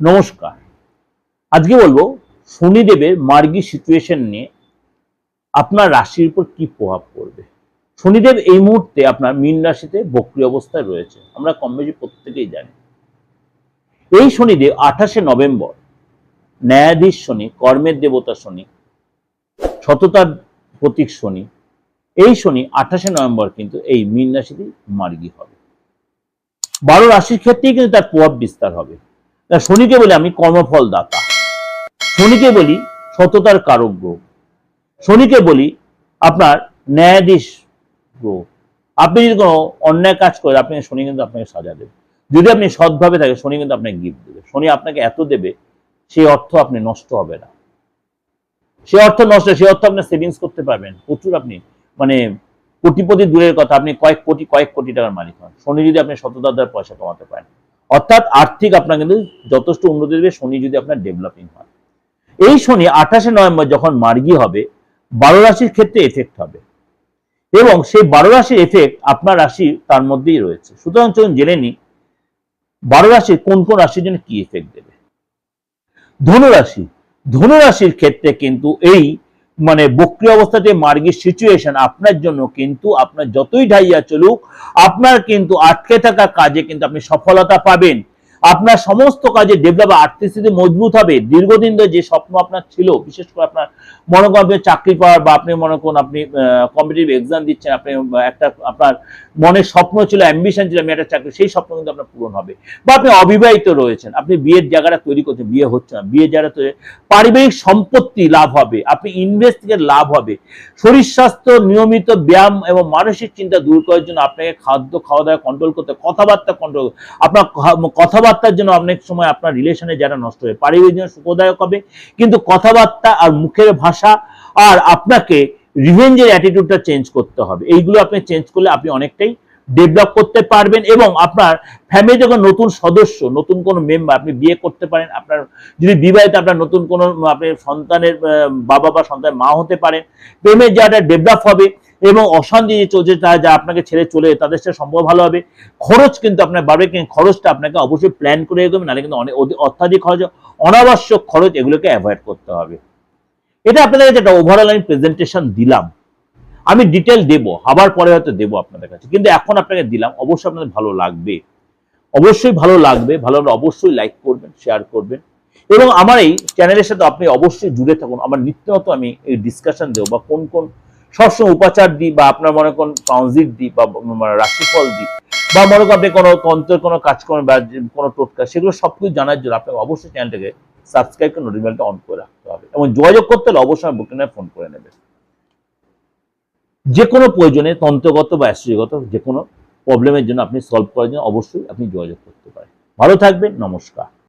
নমস্কার। আজকে বলব শনিদেবের মার্গী সিচুয়েশন নিয়ে আপনার রাশির উপর কি প্রভাব পড়বে? শনিদেব এই মুহূর্তে আপনার মীন রাশিতে বক্রি অবস্থায় রয়েছে। আমরা কম বেশি প্রত্যেকেই জানি। এই শনিদেব আঠাশে নভেম্বর, ন্যায়াধীশ শনি, কর্মের দেবতা শনি, সততার প্রতীক শনি, এই শনি আঠাশে নভেম্বর কিন্তু এই মীন রাশিতেই মার্গী হবে। বারো রাশির ক্ষেত্রেই কিন্তু তার প্রভাব বিস্তার হবে। শনিকে বলি আমি কর্মফল দাতা শনিকে বলি সততার কারক শনিকে বলি আপনার ন্যায়াধীশ গ্রহ আপনি যদি কোনো অন্যায় কাজ করে আপনি শনি কিন্তু আপনাকে সাজা দেবে। যদি আপনি সৎভাবে থাকে শনি কিন্তু আপনাকে গিফট দেবে। শনি আপনাকে এত দেবে সেই অর্থ আপনি নষ্ট হবে না। সে অর্থ নষ্ট, সে অর্থ আপনি সেভিংস করতে পারবেন। প্রচুর আপনি মানে কোটিপতি দূরের কথা, আপনি কয়েক কোটি কয়েক কোটি টাকার মালিক হন। শনি যদি আপনি শততার দ্বারা পয়সা কমাতে পারেন। অর্থাৎ আর্থিক আপনার কিন্তু যথেষ্ট উন্নতি দেবে, শনি যদি আপনার ডেভেলপিং হয়। এই শনি আঠাশে নভেম্বর যখন মার্গি হবে, বারো রাশির ক্ষেত্রে এফেক্ট হবে। এবং সেই বারো রাশির এফেক্ট আপনার রাশি তার মধ্যেই রয়েছে। সুতরাং চলুন জেনে নিই, বারো রাশির কোন কোন রাশির জন্য কি এফেক্ট দেবে? ধনুরাশি। ধনুরাশির ক্ষেত্রে কিন্তু এই মানে বক্রি অবস্থাতে মার্গের সিচুয়েশন আপনার জন্য কিন্তু আপনার যতই ঢাইয়া চলুক, আপনার কিন্তু আটকে থাকা কাজে কিন্তু আপনি সফলতা পাবেন। আপনার সমস্ত কাজে ডেভেলপ আর্থিক মজবুত হবে, দীর্ঘদিন ধরে যে স্বপ্ন আপনার ছিল, বিশেষ করে আপনার মনে করেন আপনি চাকরি পাওয়ার বা আপনি মনে করুন আপনি কম্পিটিভ এক্সাম দিচ্ছেন, আপনি একটা আপনার মনের স্বপ্ন ছিল অ্যাম্বিশন ছিল, আমি একটা চাকরি, সেই স্বপ্ন কিন্তু আপনার পূরণ হবে। বা আপনি অবিবাহিত রয়েছেন, আপনি বিয়ের জায়গাটা তৈরি করছেন, বিয়ে হচ্ছে না, বিয়ের জায়গাটা তৈরি, পারিবারিক সম্পত্তি লাভ হবে, আপনি ইনভেস্ট থেকে লাভ হবে। শরীর স্বাস্থ্য, নিয়মিত ব্যায়াম এবং মানসিক চিন্তা দূর করার জন্য আপনাকে খাদ্য, খাওয়া দাওয়া কন্ট্রোল করতে কথাবার্তা কন্ট্রোল আপনার ক- কথাবার্তার জন্য অনেক সময় আপনার রিলেশনে যারা নষ্ট হয়, পারিবারিক জন্য সুখদায়ক হবে, কিন্তু কথাবার্তা আর মুখের ভাষা আর আপনাকে রিভেঞ্জের অ্যাটিটিউডটা চেঞ্জ করতে হবে। এইগুলো আপনি চেঞ্জ করলে আপনি অনেকটাই ডেভেলপ করতে পারবেন এবং আপনার ফ্যামিলি যখন নতুন সদস্য, নতুন কোনো মেম্বার আপনি বিয়ে করতে পারেন, আপনার যদি বিবাহিত আপনার নতুন কোনো আপনি সন্তানের বাবা বা সন্তানের মা হতে পারেন প্রেমের জায়গাটা ডেভেলপ হবে এবং অশান্তি চলছে তা যা আপনাকে ছেড়ে চলে তাদের সাথে সম্ভব ভালো হবে। খরচ কিন্তু আপনার বাড়বে খরচটা আপনাকে অবশ্যই প্ল্যান করে এগোবে নাহলে কিন্তু অনেক অত্যাধিক খরচ, অনাবশ্যক খরচ এগুলোকে অ্যাভয়েড করতে হবে। এটা আপনাদের কাছে একটা ওভারঅল আমি প্রেজেন্টেশন দিলাম। আমি ডিটেল দেব, আবার পরে হয়তো দেবো আপনাদের কাছে। কিন্তু এখন আপনাকে দিলাম, অবশ্যই আপনাদের ভালো লাগবে। অবশ্যই ভালো লাগবে, ভালো লাগলে অবশ্যই লাইক করবেন শেয়ার করবেন। এবং আমার এই চ্যানেলের সাথে আপনি অবশ্যই জুড়ে থাকুন। আমার নিত্য নতুন আমি এই ডিসকাশন দেবো বা কোন কোন সবসময় উপাচার দিই বা আপনার মনে কোন ট্রানজিট দিই বা মানে রাশিফল দিই বা মনে করেন আপনি কোনো তন্ত্রের কোনো কাজকর্ম বা কোনো টোটকা, সেগুলো সব কিছু জানার জন্য আপনাকে অবশ্যই চ্যানেলটাকে সাবস্ক্রাইব করে নোটিফিকেশনটা অন করে রাখতে হবে এবং যোগাযোগ করতে হলে অবশ্যই বুকিংয়ে ফোন করে নেবেন। যে কোনো প্রয়োজনে তন্ত্রগত বা অ্যাস্ট্রোগত যে কোনো প্রবলেমের জন্য আপনি সলভ করার জন্য অবশ্যই আপনি যোগাযোগ করতে পারেন। ভালো থাকবেন, নমস্কার।